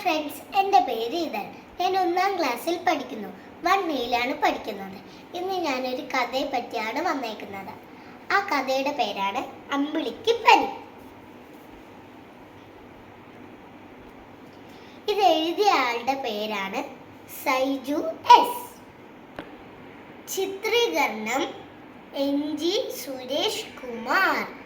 Friends എന്റെ പേര് ഇതൻ. ഞാൻ ഒന്നാം ക്ലാസ്സിൽ പഠിക്കുന്നു. വൺ മെയിലാണ് പഠിക്കുന്നത്. ഇന്ന് ഞാനൊരു കഥയെ പറ്റിയാണ് വന്നേക്കുന്നത്. ആ കഥയുടെ പേരാണ് അമ്പിളിക്ക് പനി. ഇത് എഴുതിയ ആളുടെ പേരാണ് സൈജു എസ്. ചിത്രീകരണം എൻ ജി സുരേഷ് കുമാർ.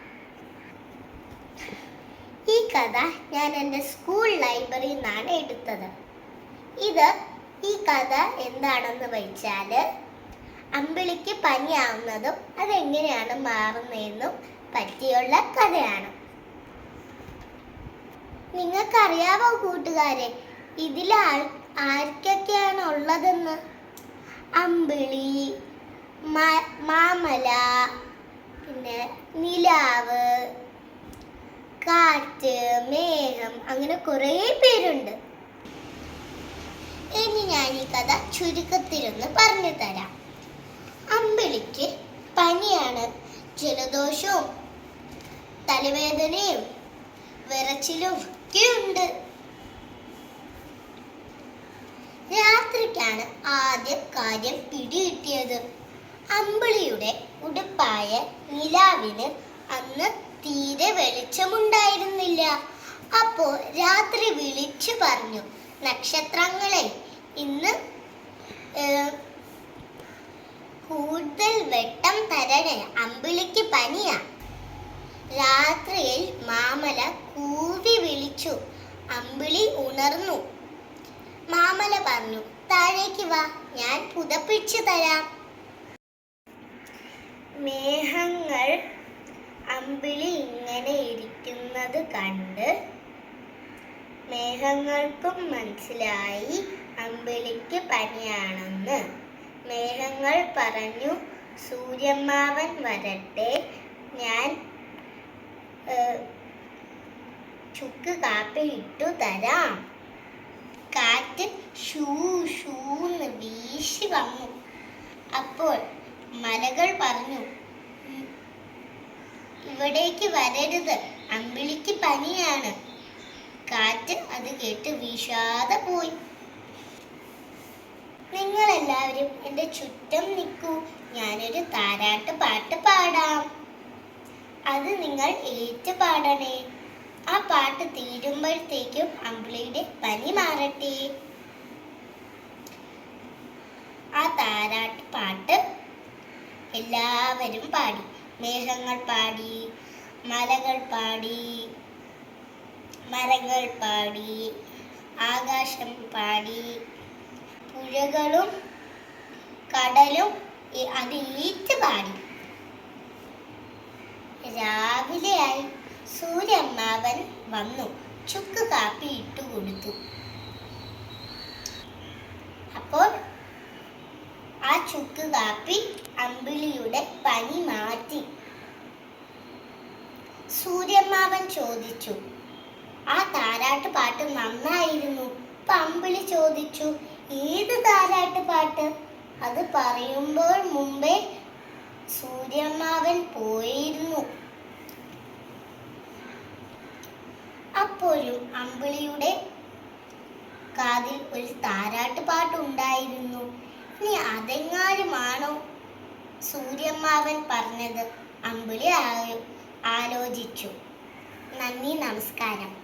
ഈ കഥ ഞാൻ എന്റെ സ്കൂൾ ലൈബ്രറിയിൽ നിന്നാണ് എടുത്തത്. ഇത് ഈ കഥ എന്താണെന്ന് വെച്ചാൽ അമ്പിളിക്ക് പനിയാവുന്നതും അതെങ്ങനെയാണ് മാറുന്നതെന്നും പറ്റിയുള്ള കഥയാണ്. നിങ്ങൾക്കറിയാവോ കൂട്ടുകാരെ ഇതിൽ ആൾ ആർക്കൊക്കെയാണ് ഉള്ളതെന്ന്? അമ്പിളി മാമല പിന്നെ നിലാവ് കാറ്റ് മേഘം അങ്ങനെ കുറേ പേരുണ്ട്. ഇനി ഞാൻ ഈ കഥ ചുരുക്കത്തിലൊന്ന് പറഞ്ഞു തരാം. അമ്പിളിക്ക് പനിയാണ് ജലദോഷവും തലവേദനയും വിറച്ചിലും ഒക്കെ ഉണ്ട്. രാത്രിക്കാണ് ആദ്യം കാര്യം പിടികിട്ടിയത് അമ്പിളിയുടെ ഉടുപ്പായ നിലാവിന് അന്ന് തീരെ വെളിച്ചമുണ്ടായിരുന്നില്ല. അപ്പോ രാത്രി വിളിച്ചു പറഞ്ഞു നക്ഷത്രങ്ങളെ ഇന്ന് കൂടുതൽ വെട്ടം തരണേ അമ്പിളിക്ക് പനിയാ. രാത്രിയിൽ മാമല കൂവി വിളിച്ചു അമ്പിളി ഉണർന്നു. മാമല പറഞ്ഞു താഴേക്ക് വാ ഞാൻ പുതപ്പിച്ചു തരാം. മേഘങ്ങൾ അമ്പിളി ഇങ്ങനെ ഇരിക്കുന്നത് കണ്ട് മേഘങ്ങൾക്കും മനസ്സിലായി അമ്പിളിക്ക് പനിയാണെന്ന്. മേഘങ്ങൾ പറഞ്ഞു സൂര്യമ്മാവൻ വരട്ടെ. ഞാൻ ചുക്ക് കാപ്പി ഇട്ടു തരാം. കാറ്റ് ഷൂ ഷൂന്ന് വീശി വന്നു. അപ്പോൾ മലകൾ പറഞ്ഞു "ഉം, ഇവിടേക്ക് വരരുത്. അമ്പിളിക്ക് പനിയാണ്. കാറ്റ് അത് കേട്ട് വീശാതെ പോയി. നിങ്ങൾ എല്ലാവരും എന്റെ ചുറ്റും നിൽക്കൂ. ഞാനൊരു താരാട്ട് പാട്ട് പാടാം. അത് നിങ്ങൾ ഏറ്റു പാടണേ. ആ പാട്ട് തീരുമ്പോഴത്തേക്കും അമ്പിളിയുടെ പനി മാറട്ടെ. ആ താരാട്ട് പാട്ട് എല്ലാവരും പാടി. മേഘങ്ങൾ പാടി മലകൾ പാടി മരങ്ങൾ പാടി ആകാശം പാടി. പുഴകളും കടലും അത് ഈറ്റ് പാടി. രാവിലെയായി സൂര്യമ്മാവൻ വന്നു. ചുക്ക് കാപ്പി ഇട്ടു കൊടുത്തു. അപ്പോൾ ആ ചുക്ക് കാപ്പി അമ്പിളിയുടെ പനി മാറ്റി. സൂര്യമാവൻ ചോദിച്ചു ആ താരാട്ട് പാട്ട് നന്നായിരുന്നു. പമ്പിളി ചോദിച്ചു ഏത് താരാട്ട് പാട്ട്? അത് പറയുമ്പോൾ മുമ്പേ സൂര്യമാവൻ പോയിരുന്നു. അപ്പോഴും അമ്പിളിയുടെ കാതിൽ ഒരു താരാട്ട് പാട്ടുണ്ടായിരുന്നു. ഇനി അതെങ്ങാനുമാണോ സൂര്യമ്മാവൻ പറഞ്ഞത് അമ്പിളി ആലോചിച്ചു. നന്ദി നമസ്കാരം.